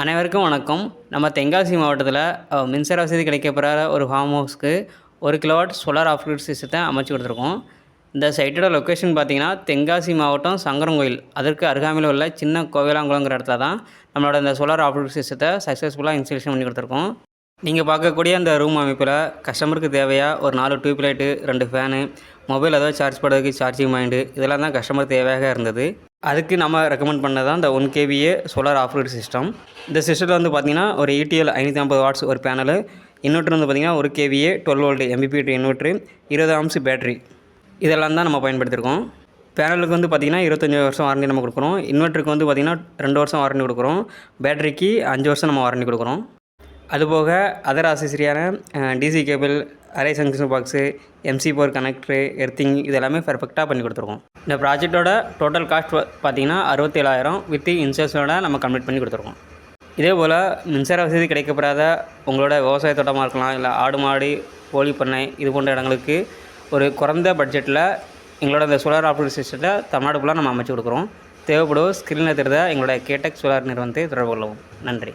அனைவருக்கும் வணக்கம். நம்ம தென்காசி மாவட்டத்தில் மின்சார வசதி கிடைக்கப்பெற ஒரு ஃபார்ம் ஹவுஸ்க்கு ஒரு கிலோவாட் சோலார் ஆஃப்ரூட் சிஸ்டத்தை அமைச்சு கொடுத்துருக்கோம். இந்த சைட்டோட லொக்கேஷன் பார்த்தீங்கன்னா தென்காசி மாவட்டம் சங்கரங்கோயில். அதற்கு அருகாமையில் உள்ள சின்ன கோவிலாங்குளங்கிற இடத்துல தான் நம்மளோட இந்த சோலார் ஆஃப்ரூட் சிஸ்டத்தை சக்ஸஸ்ஃபுல்லாக இன்ஸ்டலேஷன் பண்ணி கொடுத்துருக்கோம். நீங்கள் பார்க்கக்கூடிய அந்த ரூம் அமைப்பில் கஸ்டமருக்கு தேவையாக ஒரு நாலு டியூப் லைட்டு ரெண்டு ஃபேனு மொபைல் ஏதாவது சார்ஜ் பண்ணுறதுக்கு சார்ஜிங் மைண்டு இதெல்லாம் தான் கஸ்டமர் தேவையாக இருந்தது. அதுக்கு நம்ம ரெக்கமெண்ட் பண்ணது தான் இந்த one KVA solar off road system இந்த சிஸ்டத்தில் வந்து பார்த்தீங்கன்னா ஒரு இடிஎல் ஐநூற்றி ஐம்பது வாட்ஸ் ஒரு பேனலு இன்வெர்ட்ரு வந்து பார்த்திங்கன்னா ஒரு KVA twelve volt MPPT inverter இருபது ஆம்ஸ் பேட்டரி இதெல்லாம் தான் நம்ம பயன்படுத்தியிருக்கோம் பேனலுக்கு வந்து பார்த்திங்கன்னா இருபத்தஞ்சி வருஷம் வாரண்டி நம்ம கொடுக்குறோம். இன்வெர்ட்டருக்கு வந்து பார்த்திங்கன்னா ரெண்டு வருஷம் வாரண்டி கொடுக்குறோம். பேட்டரிக்கு அஞ்சு வருஷம் நம்ம வாரண்டி கொடுக்குறோம். அதுபோக other அசசரியான DC cable array junction box MC four connector earthing இது எல்லாமே பர்ஃபெக்டாக பண்ணி கொடுத்துருக்கோம். இந்த ப்ராஜெக்ட்டோட டோட்டல் காஸ்ட் பார்த்திங்கன்னா அறுபத்தேழாயிரம் வித் இன்சூரன்ஸோட நம்ம கம்ப்ளீட் பண்ணி கொடுத்துருக்கோம். இதே போல் மின்சார வசதி கிடைக்கப்படாத உங்களோட விவசாய தோட்டமாக இருக்கலாம் இல்லை ஆடு மாடு கோழி பண்ணை இது போன்ற இடங்களுக்கு ஒரு குறைந்த பட்ஜெட்டில் எங்களோட இந்த சோலார் ஆப்ரேட் சிஸ்டத்தை தமிழ்நாடு ஃபுல்லாக நம்ம அமைச்சு கொடுக்குறோம். தேவைப்படுவோம் ஸ்க்ரீனில் தெரிந்த எங்களோட கேடெக் சோலார் நிறுவனத்தை தொடர்பு கொள்ளவும். நன்றி.